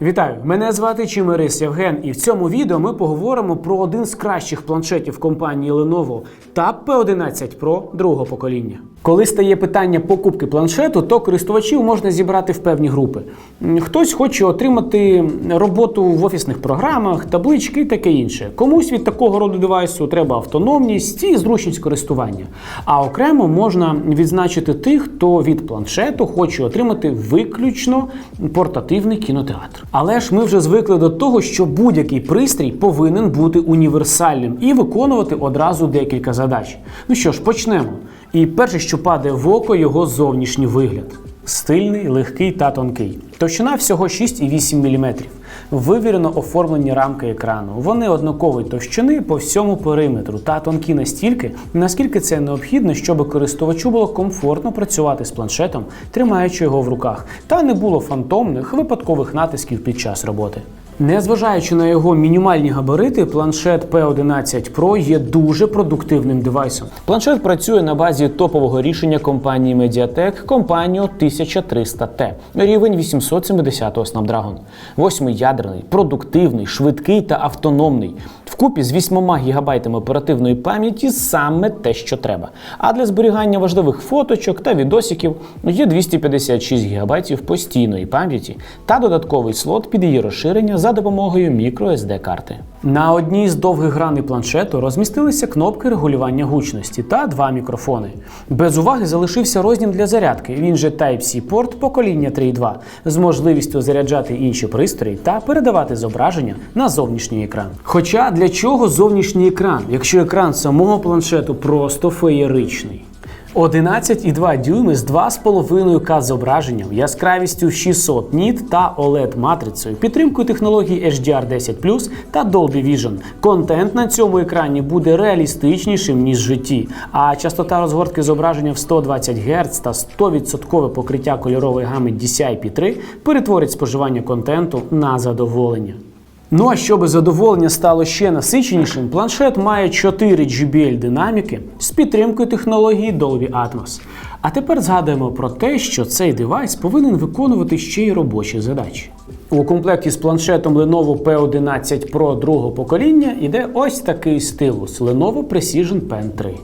Вітаю! Мене звати Чимирис Євген, і в цьому відео ми поговоримо про один з кращих планшетів компанії Lenovo Tab P11 Pro другого покоління. Коли стає питання покупки планшету, то користувачів можна зібрати в певні групи. Хтось хоче отримати роботу в офісних програмах, таблички і таке інше. Комусь від такого роду девайсу треба автономність і зручність користування. А окремо можна відзначити тих, хто від планшету хоче отримати виключно портативний кінотеатр. Але ж ми вже звикли до того, що будь-який пристрій повинен бути універсальним і виконувати одразу декілька задач. Ну що ж, почнемо. І перше, що падає в око, його зовнішній вигляд. Стильний, легкий та тонкий. Товщина всього 6,8 мм. Вивірено оформлені рамки екрану. Вони однакової товщини по всьому периметру та тонкі настільки, наскільки це необхідно, щоб користувачу було комфортно працювати з планшетом, тримаючи його в руках, та не було фантомних випадкових натисків під час роботи. Незважаючи на його мінімальні габарити, планшет P11 Pro є дуже продуктивним девайсом. Планшет працює на базі топового рішення компанії Mediatek Companion 1300T, рівень 870 Snapdragon. Восьмиядерний, продуктивний, швидкий та автономний. Вкупі з 8 гігабайтами оперативної пам'яті саме те, що треба. А для зберігання важливих фоточок та відосиків є 256 гігабайтів постійної пам'яті та додатковий слот під її розширення за допомогою microSD карти. На одній з довгих граней планшету розмістилися кнопки регулювання гучності та два мікрофони. Без уваги залишився розділ для зарядки. Він же Type-C порт покоління 3.2 з можливістю заряджати інші пристрої та передавати зображення на зовнішній екран. Хоча для чого зовнішній екран, якщо екран самого планшету просто феєричний? 11,2 дюйми з 2,5К зображенням, яскравістю 600 ніт та oled матрицею, підтримкою технологій HDR10 та Dolby Vision. Контент на цьому екрані буде реалістичнішим ніж в житті, а частота розгортки зображення в 120 Гц та 100% покриття кольорової гами DCI-P3 перетворить споживання контенту на задоволення. Ну а щоб задоволення стало ще насиченішим, планшет має 4 JBL динаміки з підтримкою технології Dolby Atmos. А тепер згадуємо про те, що цей девайс повинен виконувати ще й робочі задачі. У комплекті з планшетом Lenovo P11 Pro другого покоління йде ось такий стилус Lenovo Precision Pen 3.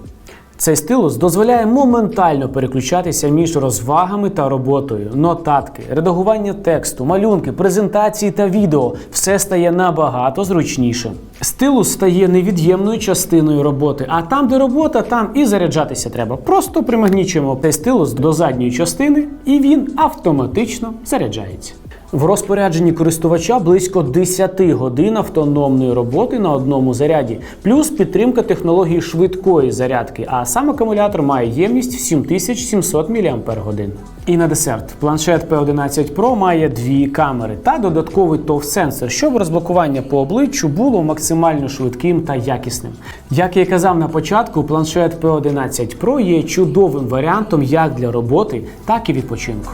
Цей стилус дозволяє моментально переключатися між розвагами та роботою, нотатки, редагування тексту, малюнки, презентації та відео. Все стає набагато зручнішим. Стилус стає невід'ємною частиною роботи, а там, де робота, там і заряджатися треба. Просто примагнічуємо цей стилус до задньої частини, і він автоматично заряджається. В розпорядженні користувача близько 10 годин автономної роботи на одному заряді, плюс підтримка технології швидкої зарядки, а сам акумулятор має ємність в 7700 мАч. І на десерт планшет P11 Pro має дві камери та додатковий TOF-сенсор, щоб розблокування по обличчю було максимально швидким та якісним. Як я казав на початку, планшет P11 Pro є чудовим варіантом як для роботи, так і відпочинку.